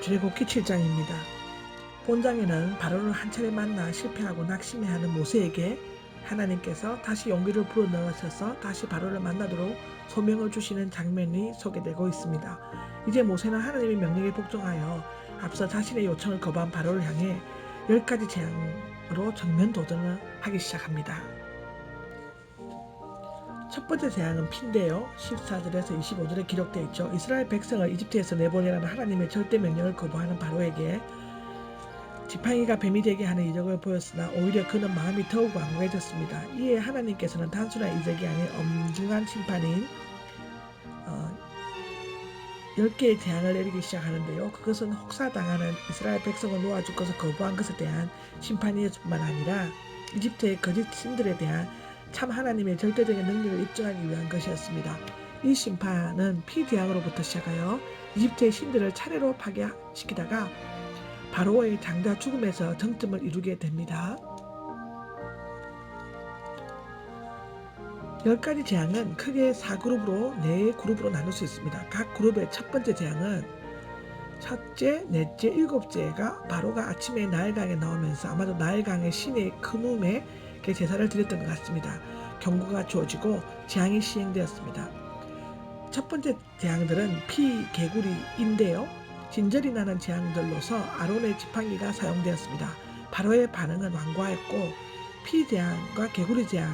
출애굽기 7장입니다. 본장에는 바로를 한 차례 만나 실패하고 낙심해하는 모세에게 하나님께서 다시 용기를 불어넣으셔서 다시 바로를 만나도록 소명을 주시는 장면이 소개되고 있습니다. 이제 모세는 하나님의 명령에 복종하여 앞서 자신의 요청을 거부한 바로를 향해 열 가지 재앙으로 정면 도전을 하기 시작합니다. 첫 번째 재앙은 피인데요. 14절에서 25절에 기록되어 있죠. 이스라엘 백성을 이집트에서 내보내라는 하나님의 절대 명령을 거부하는 바로에게 지팡이가 뱀이 되게 하는 이적을 보였으나 오히려 그는 마음이 더욱 완고해졌습니다. 이에 하나님께서는 단순한 이적이 아닌 엄중한 심판인 어, 10개의 재앙을 내리기 시작하는데요. 그것은 혹사당하는 이스라엘 백성을 놓아줄 것을 거부한 것에 대한 심판이었을 뿐만 아니라 이집트의 거짓 신들에 대한 참 하나님의 절대적인 능력을 입증하기 위한 것이었습니다. 이 심판은 피대왕으로부터 시작하여 이집트의 신들을 차례로 파괴시키다가 바로의 장자 죽음에서 정점을 이루게 됩니다. 열 가지 재앙은 크게 4그룹으로 4그룹으로 나눌 수 있습니다. 각 그룹의 첫 번째 재앙은 첫째, 넷째, 일곱째가 바로가 아침에 나일강에 나오면서 아마도 나일강의 신의 큰 움에 제사를 드렸던 것 같습니다. 경고가 주어지고 재앙이 시행되었습니다. 첫 번째 재앙들은 피 개구리인데요. 진절이 나는 재앙들로서 아론의 지팡이가 사용되었습니다. 바로의 반응은 완고하였고 피 재앙과 개구리 재앙이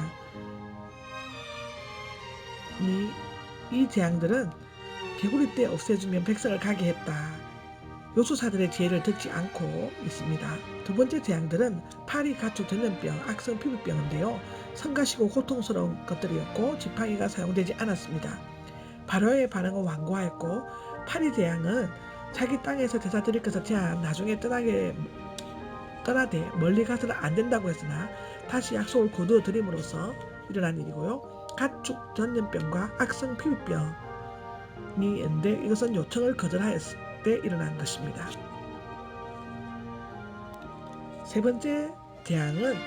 이 재앙들은 개구리 때 없애주면 백성을 가게 했다. 요수사들의 지혜를 듣지 않고 있습니다. 두 번째 재앙들은 파리 가축 전염병, 악성 피부병인데요. 성가시고 고통스러운 것들이었고 지팡이가 사용되지 않았습니다. 바로의 반응은 완고하였고 파리 재앙은 자기 땅에서 제사 드릴 것을 제한 나중에 떠나게 떠나되 멀리 가서는 안 된다고 했으나 다시 약속을 거두어 드림으로써 일어난 일이고요. 가축 전염병과 악성 피부병이 있는데 이것은 요청을 거절하였을 때 일어난 것입니다. 세 번째 재앙은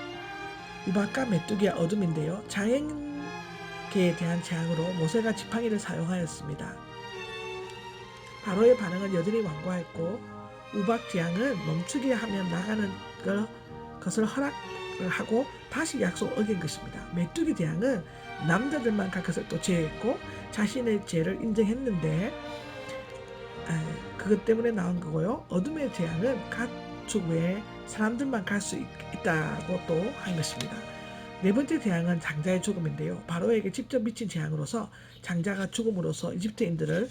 우박과 메뚜기의 어둠인데요. 자연계에 대한 재앙으로 모세가 지팡이를 사용하였습니다. 바로의 반응은 여전히 완고했고 우박 재앙은 멈추게 하면 나가는 것을 허락을 하고 다시 약속을 어긴 것입니다. 메뚜기 재앙은 남자들만 갈 것을 또 제했고 자신의 죄를 인정했는데 그것 때문에 나온 거고요. 어둠의 재앙은 가축 외에 사람들만 갈 수 있다고 또 한 것입니다. 네 번째 재앙은 장자의 죽음인데요. 바로에게 직접 미친 재앙으로서 장자가 죽음으로써 이집트인들을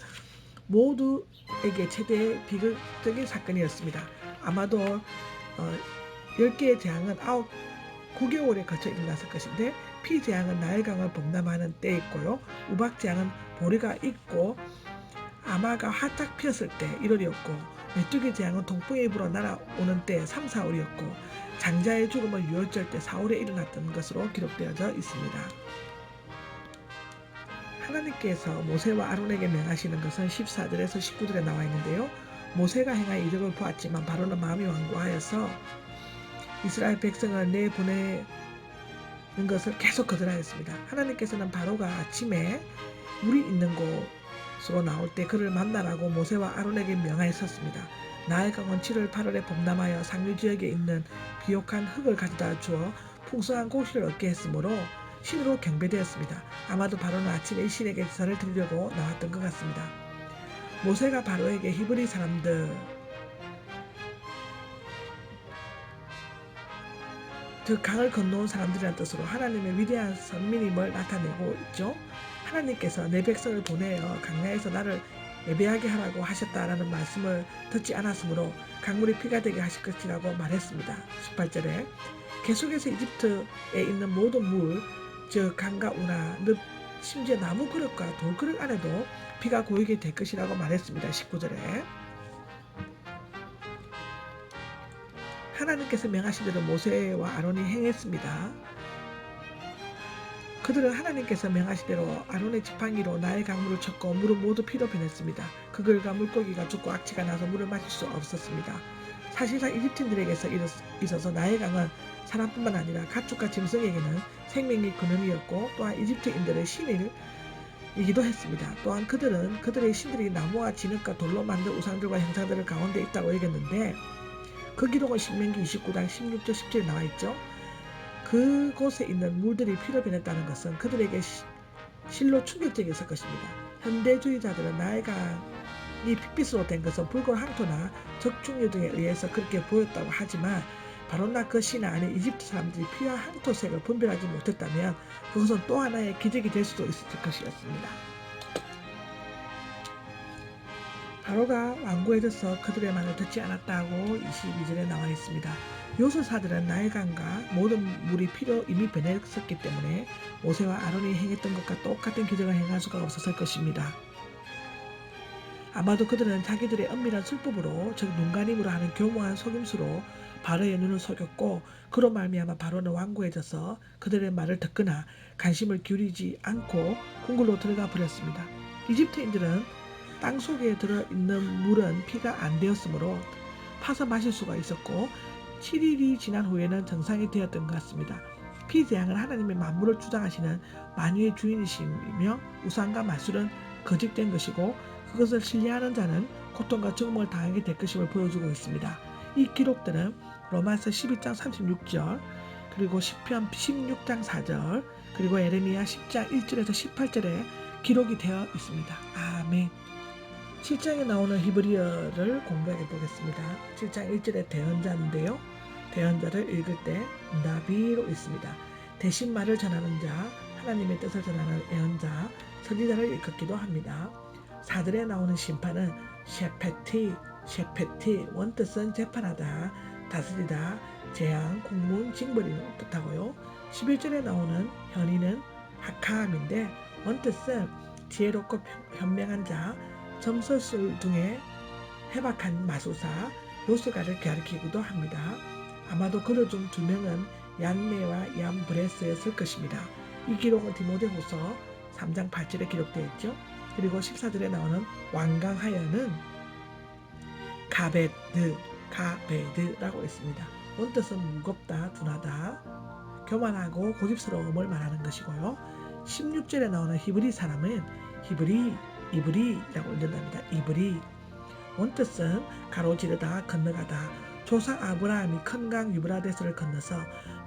모두에게 최대의 비극적인 사건이었습니다. 아마도 어, 10개의 재앙은 9, 9개월에 걸쳐 일어났을 것인데 피재앙은 나일강을 범람하는 때였고요. 우박재앙은 보리가 있고 아마가 활짝 피었을 때 1월이었고 메뚜기 재앙은 동풍에 불어 날아오는 때 3, 4월이었고 장자의 죽음은 6월절 때 4월에 일어났던 것으로 기록되어져 있습니다. 하나님께서 모세와 아론에게 명하시는 것은 14절에서 19절에 나와 있는데요. 모세가 행한 이적을 보았지만 바로는 마음이 완고하여서 이스라엘 백성을 내 보내는 것을 계속 거절하였습니다. 하나님께서는 바로가 아침에 물이 있는 곳 으로 나올 때 그를 만나라고 모세와 아론에게 명하였었습니다. 나의 강은 7월 8월에 범람하여 상류 지역에 있는 비옥한 흙을 가져다 주어 풍성한 곡식을 얻게 했으므로 신으로 경배되었습니다. 아마도 바로는 아침에 이 신에게 제사를 드리려고 나왔던 것 같습니다. 모세가 바로에게 히브리 사람들 그 강을 건너온 사람들이라는 뜻으로 하나님의 위대한 선민임을 나타내고 있죠. 하나님께서 내 백성을 보내어 강야에서 나를 예배하게 하라고 하셨다라는 말씀을 듣지 않았으므로 강물이 피가 되게 하실 것이라고 말했습니다. 18절에 계속해서 이집트에 있는 모든 물, 즉 강과 운하, 늪, 심지어 나무 그릇과 돌 그릇 안에도 피가 고이게 될 것이라고 말했습니다. 19절에 하나님께서 명하신 대로 모세와 아론이 행했습니다. 그들은 하나님께서 명하신 대로 아론의 지팡이로 나의 강물을 쳤고 물은 모두 피로 변했습니다. 그들과 물고기가 죽고 악취가 나서 물을 마실 수 없었습니다. 사실상 이집트인들에게서 있어서 나의 강은 사람뿐만 아니라 가축과 짐승에게는 생명의 근원이었고 또한 이집트인들의 신을 이기도 했습니다. 또한 그들은 그들의 신들이 나무와 진흙과 돌로 만든 우상들과 형상들을 가운데 있다고 여겼는데 그 기록은 신명기 29장 16절 17에 나와 있죠. 그곳에 있는 물들이 피로 변했다는 것은 그들에게 시- 실로 충격적이었을 것입니다. 현대주의자들은 나일강이 핏빛으로 된 것은 붉은 항토나 적중류 등에 의해서 그렇게 보였다고 하지만 바로나 그 신화 안에 이집트 사람들이 피와 항토색을 분별하지 못했다면 그것은 또 하나의 기적이 될 수도 있을 것이었습니다. 바로가 완고해져서 그들의 말을 듣지 않았다고 22절에 나와 있습니다. 요술사들은 나일강과 모든 물이 피로 이미 변했었기 때문에 모세와 아론이 행했던 것과 똑같은 기적을 행할 수가 없었을 것입니다. 아마도 그들은 자기들의 은밀한 술법으로 즉 눈가림으로 하는 교모한 속임수로 바로의 눈을 속였고 그로 말미암아 바로는 완고해져서 그들의 말을 듣거나 관심을 기울이지 않고 궁굴로 들어가 버렸습니다. 이집트인들은 땅 속에 들어있는 물은 피가 안 되었으므로 파서 마실 수가 있었고 7일이 지난 후에는 정상이 되었던 것 같습니다. 피재앙은 하나님의 만물을 주장하시는 만유의 주인이시며 우상과 마술은 거짓된 것이고 그것을 신뢰하는 자는 고통과 죽음을 당하게 될 것임을 보여주고 있습니다. 이 기록들은 로마서 12장 36절 그리고 시편 16장 4절 그리고 에레미야 10장 1절에서 18절에 기록이 되어 있습니다. 아멘. 7장에 나오는 히브리어를 공부해 보겠습니다. 7장 1절에 대언자인데요. 대언자를 읽을 때 나비로 있습니다. 대신 말을 전하는 자, 하나님의 뜻을 전하는 애언자, 선지자를 일컫기도 합니다. 4절에 나오는 심판은 셰페티, 셰페티, 원뜻은 재판하다, 다스리다, 재앙, 국문, 징벌이는 뜻하고요. 11절에 나오는 현이는 하카함인데 원뜻은 지혜롭고 현명한 자, 점설술 등의 해박한 마술사, 요술가를 가리키기도 합니다. 아마도 중두 명은 얀메와 얀브레스였을 것입니다. 이 기록은 디모데후서 3장 8절에 기록되어 있죠. 그리고 14절에 나오는 완강하여는 가베드, 가베드라고 있습니다. 원뜻은 무겁다, 둔하다, 교만하고 고집스러움을 말하는 것이고요. 16절에 나오는 히브리 사람은 히브리, 이브리라고 읽는답니다. 이브리. 원뜻은 가로지르다, 건너가다. 조상 아브라함이 큰 강 유브라데스를 건너서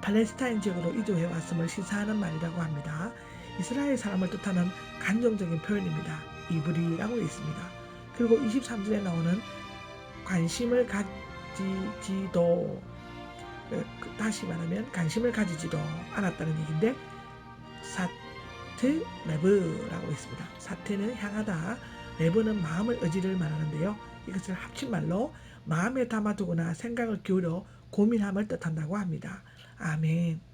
팔레스타인 지역으로 이주해 왔음을 시사하는 말이라고 합니다. 이스라엘 사람을 뜻하는 간정적인 표현입니다. 이브리라고 있습니다. 그리고 23절에 나오는 관심을 가지지도 어, 그, 다시 말하면 관심을 가지지도 않았다는 얘기인데 사트 레브라고 있습니다. 사트는 향하다, 레브는 마음을 의지를 말하는데요. 이것을 합친 말로 마음에 담아두거나 생각을 기울여 고민함을 뜻한다고 합니다. 아멘.